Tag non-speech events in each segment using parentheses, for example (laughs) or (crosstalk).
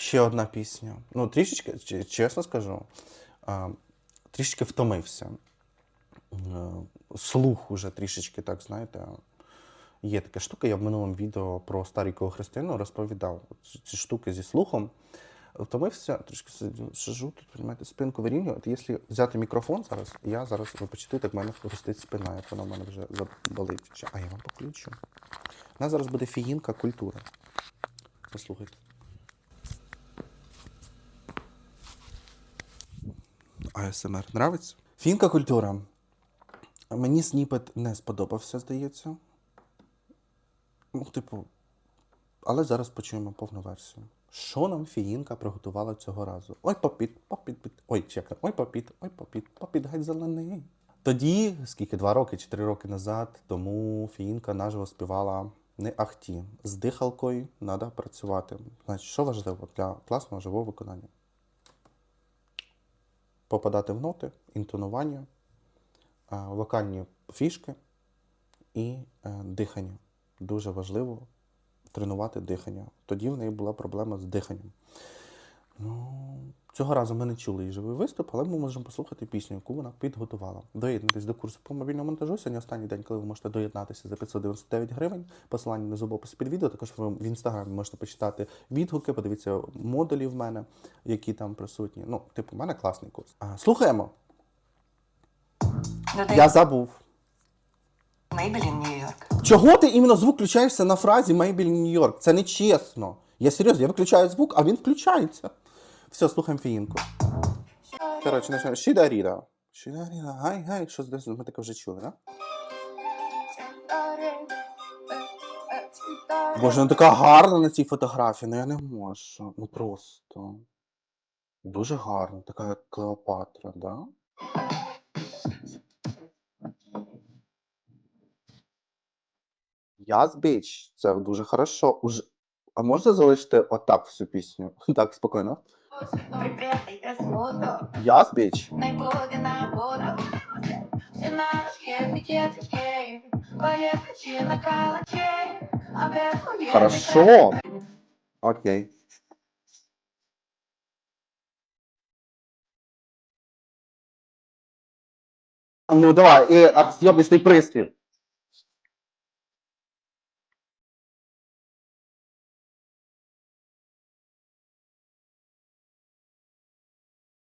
Ще одна пісня. Ну, трішечки, чесно скажу, трішечки втомився. Е, Слух уже трішечки, так, знаєте. Є така штука, я в минулому відео про старіку Христину розповідав. Ці, штуки зі слухом. Втомився, трішки сижу тут, розумієте, спинку вирівнюю. От якщо взяти мікрофон зараз, я зараз ви почуєте, як в мене хрустить спина, як вона в мене вже заболить. А я вам поключу. У нас зараз буде фіїнка культура. Послухайте. АСМР нравиться? Фінка культура. Мені сніпет не сподобався, здається. Ну, типу, але зараз почуємо повну версію. Що нам фіїнка приготувала цього разу? Ой, попіт, попіт, піт. Ой, чекай, ой, попіт, ой, попіт, попіт, геть зелений. Тоді, скільки два роки чи три роки назад, тому фіїнка наживо співала не ахті. З дихалкою треба працювати. Значить, що важливо для класного живого виконання? Попадати в ноти, інтонування, вокальні фішки і е, дихання. Дуже важливо тренувати дихання. Тоді в неї була проблема з диханням. Ну, цього разу ми не чули її живий виступ, але ми можемо послухати пісню, яку вона підготувала. Доєднуйтесь до курсу по мобільному монтажу. Сьогодні останній день, коли ви можете доєднатися за 599 гривень. Посилання внизу в описі під відео. Також ви в інстаграмі можете почитати відгуки, подивіться модулі в мене, які там присутні. Ну, типу, в мене класний курс. А, слухаємо. Я забув. Maybelline Нью-Йорк. Чого ти іменно звук включаєшся на фразі Maybelline Нью-Йорк? Це не чесно. Я серйозно, я виключаю звук, а він включається. Все, слухаємо фіїнку. Коротше, почнемо. Шідаріда. Шідаріда, гай, гай. Що десь ми таке вже чули, да? Боже, вона така гарна на цій фотографії, ну я не можу. Ну просто. Дуже гарна, така як Клеопатра, да? Яс біч. Це дуже хорошо. Уж... А можна залишити отак всю пісню? (laughs) Так, спокійно. Припрятайте згоду, Яс біч. не буде на воду. І наш єпітєцький, поїхати на калачі, аби повірити. Хорошо. Окей. Ну давай, і об'ясний пристрій.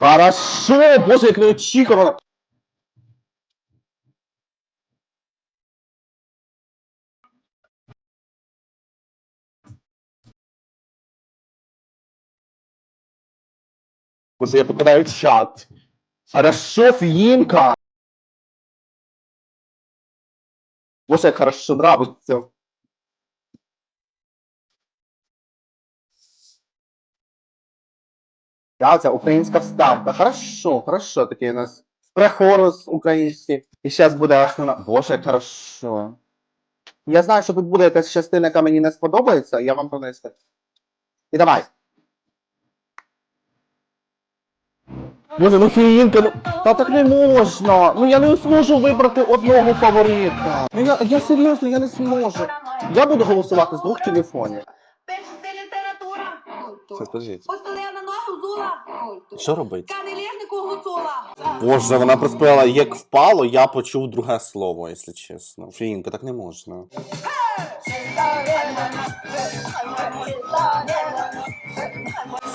Хорошо, боже, як неочікувано. Боже, я попадаю в чат. Хорошо, Фиинка. Боже, як хорошо нравится. Да, це українська вставка. Хорошо, хорошо, такий у нас прехорус український. І зараз буде основна. Боже, як хорошо. Я знаю, що тут буде якась частина, яка мені не сподобається, я вам принесу. І давай. Боже, ну фіїнка, ну та так не можна. Ну я не зможу вибрати одного фаворита. Ну я, я серйозно, я не зможу. Я буду голосувати з двох телефонів. Пишете література. Що робить? Боже, вона проспівала як впало, я почув друге слово, якщо чесно. Фінка, так не можна.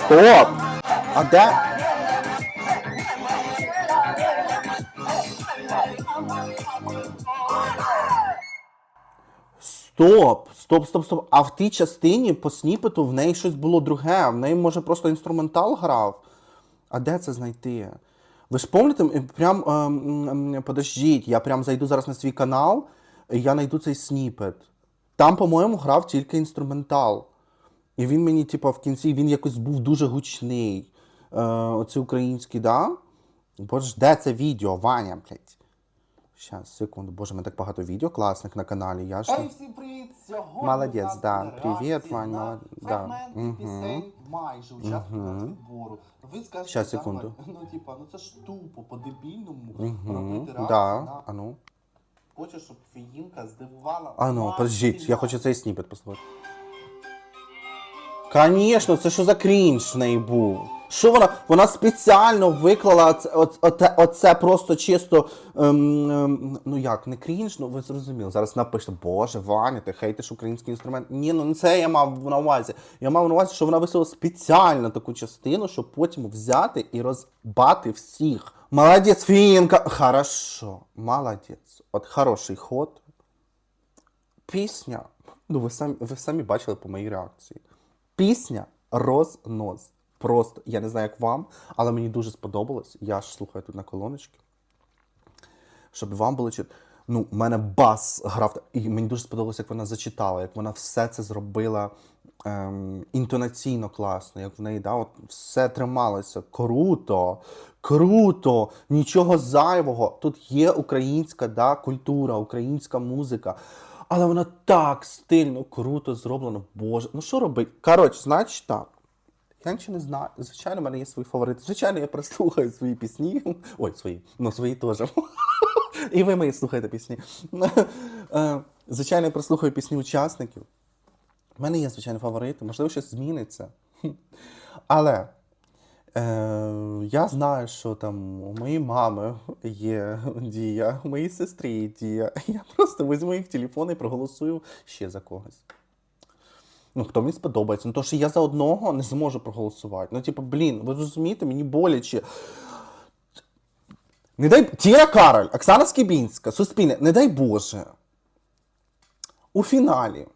Стоп! А де? Стоп! Стоп, стоп, стоп. А в тій частині по сніпету в неї щось було друге. В неї, може, просто інструментал грав. А де це знайти? Ви ж пам'ятаєте, прям ем, подождіть, я прям зайду зараз на свій канал, і я знайду цей сніпет. Там, по-моєму, грав тільки інструментал. І він мені, типу, в кінці він якось був дуже гучний. Е, оце український, да? Боже, де це відео, Ваня, блядь? Щас, секунду. Боже, мене так багато відео класних на каналі. Я ж... Ей, всім привіт! Сьогодні Молодець, да. Привіт, Вань, на молод- да. фрагменти пісень майже учасників Мгм. відбору. Ви скажете, Щас, «Та, секунду. Вань, ну типа, ну це ж тупо, по-дебільному Угу. робити реакцію Да. на... А ну. Хочу, щоб фіїнка здивувала А ну, вас подождіть, я хочу цей сніпет послухати. Звісно, це що за крінж в неї був? Що вона? Вона спеціально виклала оце, оце, просто чисто. Ем, ем, ну як, не крінж, ну ви зрозуміли. Зараз напишете, Боже, Ваня, ти хейтиш український інструмент. Ні, ну не це я мав на увазі. Я мав на увазі, що вона висила спеціально таку частину, щоб потім взяти і розбати всіх. Молодець, Фінка! Хорошо, молодець. От хороший ход. Пісня. Ну, ви самі, ви самі бачили по моїй реакції. Пісня рознос. Просто, я не знаю, як вам, але мені дуже сподобалось. Я ж слухаю тут на колоночки. Щоб вам було чути. Ну, у мене бас грав. І мені дуже сподобалось, як вона зачитала, як вона все це зробила ем, інтонаційно класно, як в неї да, от все трималося. Круто, круто, нічого зайвого. Тут є українська да, культура, українська музика. Але вона так стильно, круто зроблена. Боже, ну що робить? Коротше, значить так. Я нічого не знаю. Звичайно, в мене є свої фаворити. Звичайно, я прослухаю свої пісні. (laughs) Ой, свої, ну свої теж. (laughs) І ви мої слухаєте пісні. (laughs) Е, Звичайно, я прослухаю пісні учасників. У мене є, звичайно, фаворити, можливо, щось зміниться. Але е, я знаю, що там у моєї мами є дія, у моїй сестри є дія. Я просто візьму їх телефон і проголосую ще за когось. Ну, хто мені сподобається. Ну, то що я за одного не зможу проголосувати. Ну, типу, блін, ви розумієте, мені боляче. Не дай Тіна Кароль, Оксана Скібінська, Суспільне, не дай Боже. У фіналі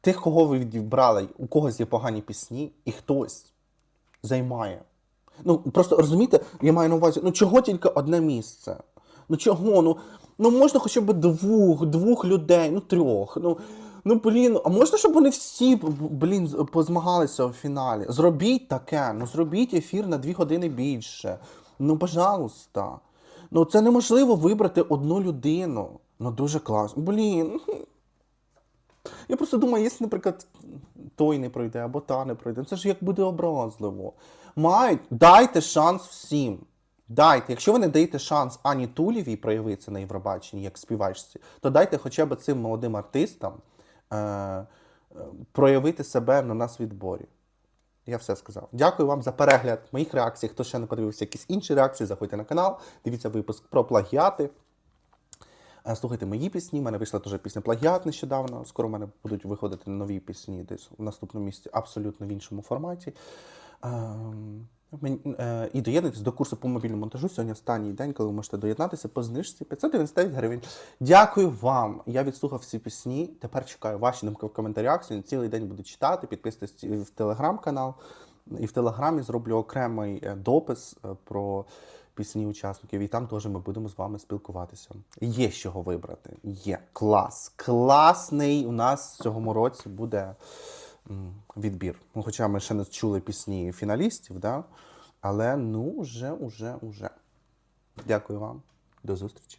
тих, кого ви відібрали, у когось є погані пісні, і хтось займає. Ну, просто розумієте, я маю на увазі, ну чого тільки одне місце? Ну чого? Ну, ну можна хоча б двох, двох людей, ну трьох. Ну, ну блін, а можна, щоб вони всі блін, позмагалися у фіналі? Зробіть таке, ну зробіть ефір на дві години більше. Ну, пожалуйста. Ну, це неможливо вибрати одну людину. Ну, дуже класно. Блін. Я просто думаю, якщо, наприклад, той не пройде або та не пройде, ну, це ж як буде образливо. Мають, дайте шанс всім. Дайте, якщо ви не даєте шанс Ані Тулєвій проявитися на Євробаченні як співачці, то дайте хоча б цим молодим артистам проявити себе на нас відборі. Я все сказав. Дякую вам за перегляд моїх реакцій. Хто ще не подивився якісь інші реакції, заходьте на канал, дивіться випуск про плагіати. Е, Слухайте мої пісні. У мене вийшла теж пісня плагіат нещодавно. Скоро в мене будуть виходити нові пісні десь в наступному місці, абсолютно в іншому форматі. Е, І доєднуйтесь до курсу по мобільному монтажу. Сьогодні останній день, коли ви можете доєднатися по знижці 599 гривень. Дякую вам. Я відслухав всі пісні. Тепер чекаю ваші думки в коментарях. Сьогодні цілий день буду читати. Підписуйтесь в телеграм-канал. І в телеграмі зроблю окремий е, допис е, про пісні учасників, і там теж ми будемо з вами спілкуватися. Є з чого вибрати. Є клас. Класний у нас в цьому році буде відбір. Ну, хоча ми ще не чули пісні фіналістів, да? але ну, вже, уже, уже. Дякую вам. До зустрічі.